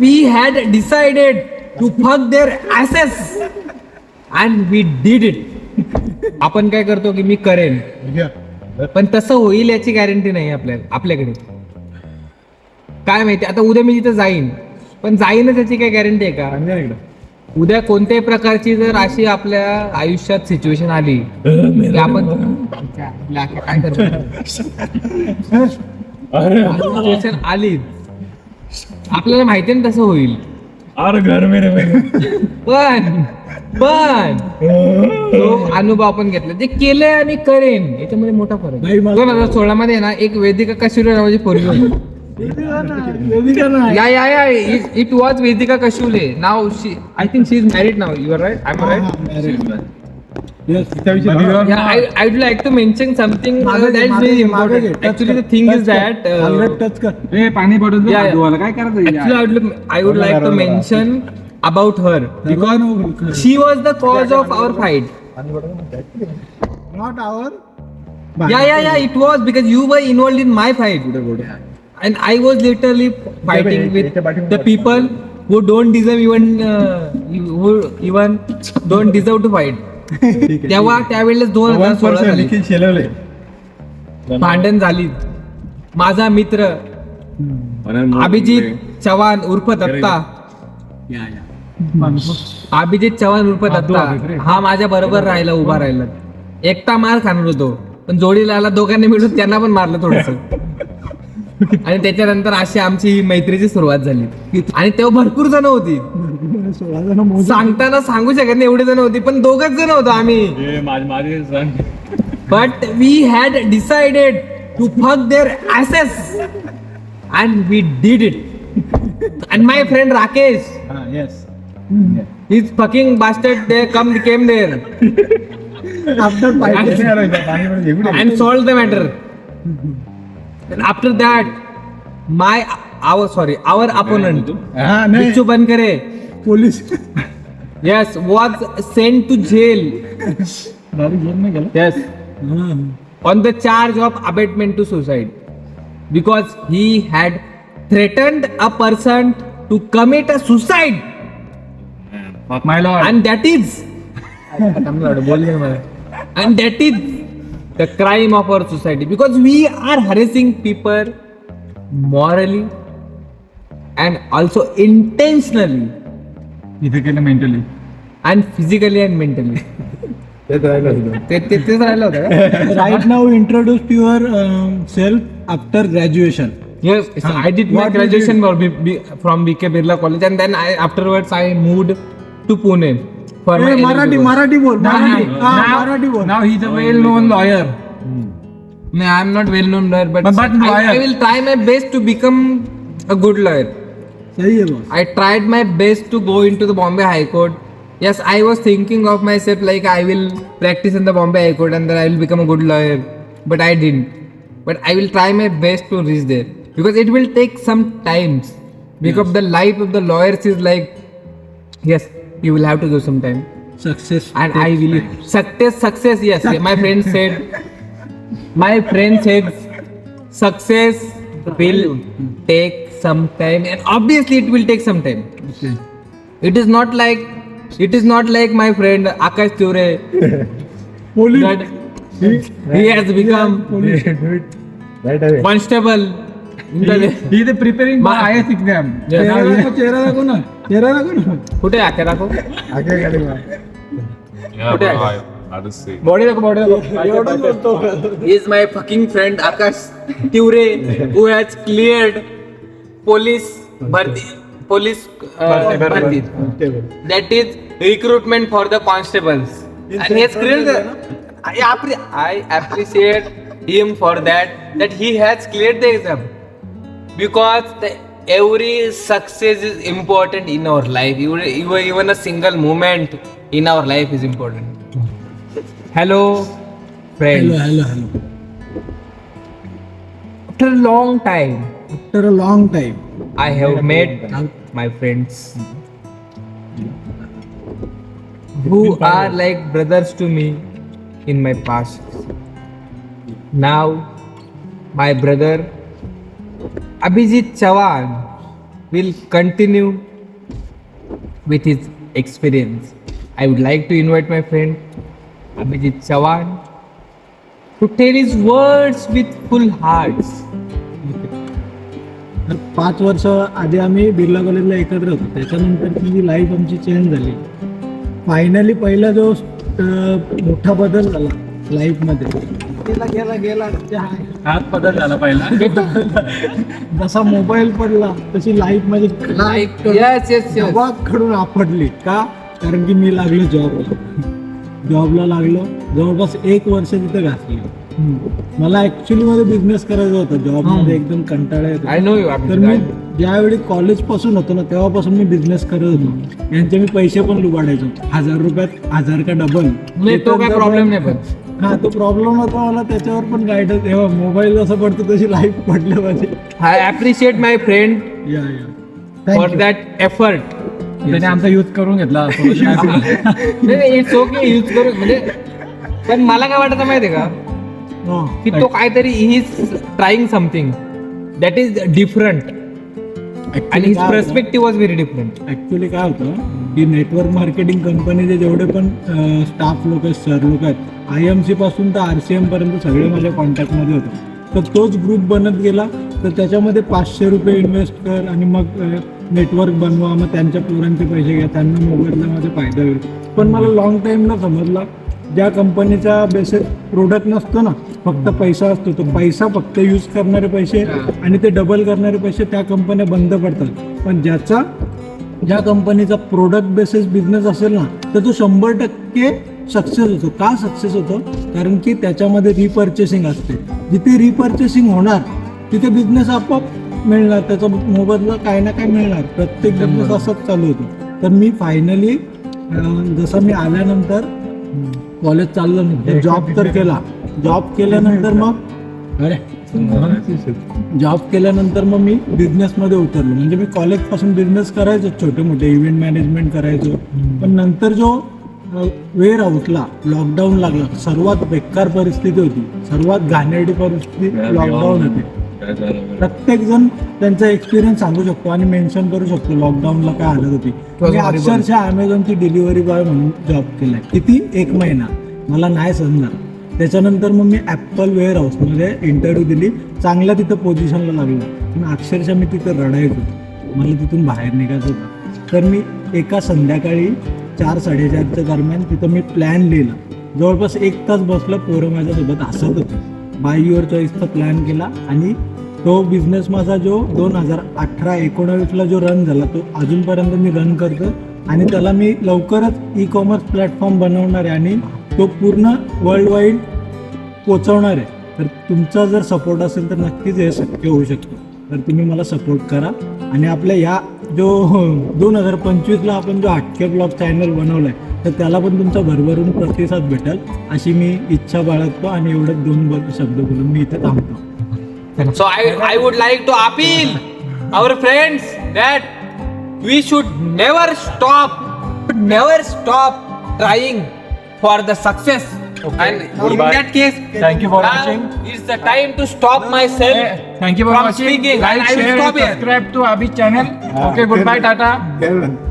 we had decided to fuck their asses and we did it आपण काय करतो की मी करेन पण तसं होईल याची गॅरंटी नाही आपल्याला आपल्याकडे काय माहिती आता उद्या मी तिथे जाईन पण जाईनच याची काय गॅरंटी आहे का उद्या कोणत्याही प्रकारची जर अशी आपल्या आयुष्यात सिच्युएशन आली आपण काय करतो? आलीच आपल्याला माहिती ना तसं होईल घर मेरे पण पण तो अनुभव आपण घेतला जे केलंय आणि करेन याच्यामध्ये मोठा फरक दोन हजार सोळा मध्ये ना एक वेदिका कशुरे नावाची पोरगी होती या या या इट वॉज वेदिका कशुले नाव she I think she is married now you're right I am I would like to mention something uh, that's very important. Actually, the thing is that. Uh, yeah, actually, I would, I would like to mention about her because she was the cause of our fight. Not our. Yeah, yeah, It was because you were involved in my fight, and I was literally fighting with the people who don't deserve even who even don't deserve to fight. तेव्हा त्यावेळेस दोन हजार सोळा शेलवले भांडण झाली माझा मित्र अभिजित चव्हाण उर्फ दत्ता अभिजित चव्हाण उर्फ दत्ता हा माझ्या बरोबर राहिला उभा राहिला एकटा मार खाणार होतो पण जोडीला आला दोघांनी मिळून त्यांना पण मारलं थोडस आणि त्याच्यानंतर अशी आमची मैत्रीची सुरुवात झाली आणि तेव्हा भरपूर जण होती सांगताना सांगू शकत नाही एवढे जण होती पण दोघच जण होतो आम्ही but we had decided to fuck their asses and we did it and my friend Rakesh is fucking bastard they come came there and solve the matter after that my our sorry our opponent तू बन बनकरे Police. Yes, was sent to jail. Yes. On the charge of abetment to suicide. Because he had threatened a person to commit a suicide. My lord. And that is. And that is the crime of our society, because we are harassing people morally and also intentionally इथे mentally and physically and mentally तेच राहिलं होतं graduation yes I graduation from B K Birla college and I afterwards I moved to Pune Marathi Marathi बोल he well known lawyer I am not well known lawyer good lawyer सही आहे boss I tried my best to go into the Bombay High Court. Yes, I was thinking of myself like I will practice in the Bombay High Court and then I will become a good lawyer, but I didn't. But I will try my best to reach there because it will take some times. Because the life of the lawyers is like, yes, you will have to give some time. Success And I believe success, success, yes. My friend said, my friend said, success will take some time, and obviously it will take some time. It is not like it is not like my friend Akash Ture police that he has become constable. in the- he is preparing Ma- I S exam चेहरा दाखव चेहरा दाखव ना चेहरा दाखव ना कुठे आहे दाखव Yeah, Okay. bro, I, I just see. Body दाखव बॉडी दाखव is my fucking friend Akash Ture who has cleared police भरती पोलीस भरती that is recruitment for the constables आणि हेच clear I I appreciate him for that that he has clear the exam because every success is important in our life even a single moment in our life is important hello friends hello hello hello after a long time after a long time. I have met my friends who are like brothers to me in my past. Now, my brother Abhijit Chavan will continue with his experience. I would like to invite my friend Abhijit Chavan to tell his words with full hearts. तर पाच वर्ष आधी आम्ही बिर्ला कॉलेजला एकत्र होतो त्याच्यानंतर जी लाईफ आमची चेंज झाली फायनली पहिला जो मोठा बदल झाला लाईफमध्ये गेला हात पहिला जसा मोबाईल पडला तशी लाईफ माझी खडून आपडली का कारण की मी लागलो जॉबला जॉबला लागलो जवळपास एक वर्ष तिथं घासली मला ऍक्च्युली मध्ये बिझनेस करायचा होता जॉब मध्ये एकदम कंटाळा येतो आय नो यू तर मी ज्यावेळी कॉलेज पासून होतो ना तेव्हापासून मी बिझनेस करत होतो यांचे मी पैसे पण लुबाडायचो हजार रुपयात हजार का डबल तो काय प्रॉब्लेम नाही पण हा तो प्रॉब्लेम होता मला त्याच्यावर पण गायडन्स तेव्हा मोबाईल जसं पडतो तशी लाईफ पडलं पाहिजे आय ॲप्रिशिएट माय फ्रेंड या या फॉर दॅट एफर्ट त्याने आमचा युथ करून घेतला इट्स ओके करून म्हणजे पण मला काय वाटतं माहिती का की तो काहीतरी he is trying something that is different आणि his perspective was very different actually काय होतं की नेटवर्क मार्केटिंग कंपनीचे जेवढे पण स्टाफ लोक आहेत सर लोक आहेत आय एम सी पासून तर आर सी एम पर्यंत सगळे माझ्या कॉन्टॅक्टमध्ये होते तर तोच ग्रुप बनत गेला तर त्याच्यामध्ये पाचशे रुपये इन्व्हेस्ट कर आणि मग नेटवर्क बनवा मग त्यांच्या पोरांचे पैसे घ्या त्यांना मोबाईलला माझा फायदा होईल पण मला लॉंग टाईमला ना समजला ज्या कंपनीचा बेसिक प्रोडक्ट नसतो ना फक्त पैसा असतो तो पैसा फक्त यूज करणारे पैसे आणि ते डबल करणारे पैसे त्या कंपन्या बंद पडतात पण ज्याचा ज्या कंपनीचा प्रोडक्ट बेसिस बिझनेस असेल ना तर तो शंभर टक्के सक्सेस होतो का सक्सेस होतो कारण की त्याच्यामध्ये रिपर्चेसिंग असते जिथे रिपर्चेसिंग होणार तिथे बिझनेस आपोआप मिळणार त्याचा मोबदला काय ना काय मिळणार प्रत्येक बिझनेस असंच चालू होतो तर मी फायनली जसं मी आल्यानंतर कॉलेज चाललं नाही जॉब तर केला जॉब केल्यानंतर मग अरे जॉब केल्यानंतर मग मी बिझनेसमध्ये उतरलो म्हणजे मी पासून बिझनेस करायचो छोटे मोठे इव्हेंट मॅनेजमेंट करायचो पण नंतर जो वेळ उठला लॉकडाऊन लागला सर्वात बेकार परिस्थिती होती सर्वात घाणेरडी परिस्थिती लॉकडाऊन होती प्रत्येकजण त्यांचा एक्सपिरियन्स सांगू शकतो आणि मेन्शन करू शकतो लॉकडाऊनला काय हालत होती मी अक्षरशः अमेझॉनची डिलिव्हरी बॉय म्हणून जॉब केलाय किती एक महिना मला नाही समजणार त्याच्यानंतर मग मी ॲपल वेअर म्हणजे इंटरव्ह्यू दिली चांगल्या तिथं पोझिशनला लागलो पण अक्षरशः मी तिथं रडायचो मला तिथून बाहेर निघायचं होतं तर मी एका संध्याकाळी चार साडेचारच्या दरम्यान तिथं मी प्लॅन लिहिला जवळपास एक तास बसलं पोरं माझ्यासोबत हसत होते बाय युअर चॉईसचा प्लॅन केला आणि तो बिझनेस माझा जो दोन हजार अठरा एकोणावीसला जो रन झाला तो अजूनपर्यंत मी रन करतो आणि त्याला मी लवकरच ई कॉमर्स प्लॅटफॉर्म बनवणार आहे आणि तो पूर्ण वर्ल्ड वाईड पोचवणार आहे तर तुमचा जर सपोर्ट असेल तर नक्कीच हे शक्य होऊ शकतो तर तुम्ही मला सपोर्ट करा आणि आपल्या या जो दोन हजार पंचवीसला आपण जो आठके ब्लॉग चॅनल बनवला आहे तर त्याला पण तुमचा भरभरून प्रतिसाद भेटेल अशी मी इच्छा बाळगतो आणि एवढं दोन शब्द बोलून मी इथे थांबतो So I, I would like to appeal our friends that we should never stop, never stop trying for the success. Okay. And Goodbye. in that case, thank you for watching. It's the time to stop myself. Eh, thank you for from watching. Speaking. Like, and share, I will stop subscribe here. to Abhi channel. Ah, okay, goodbye, Tata.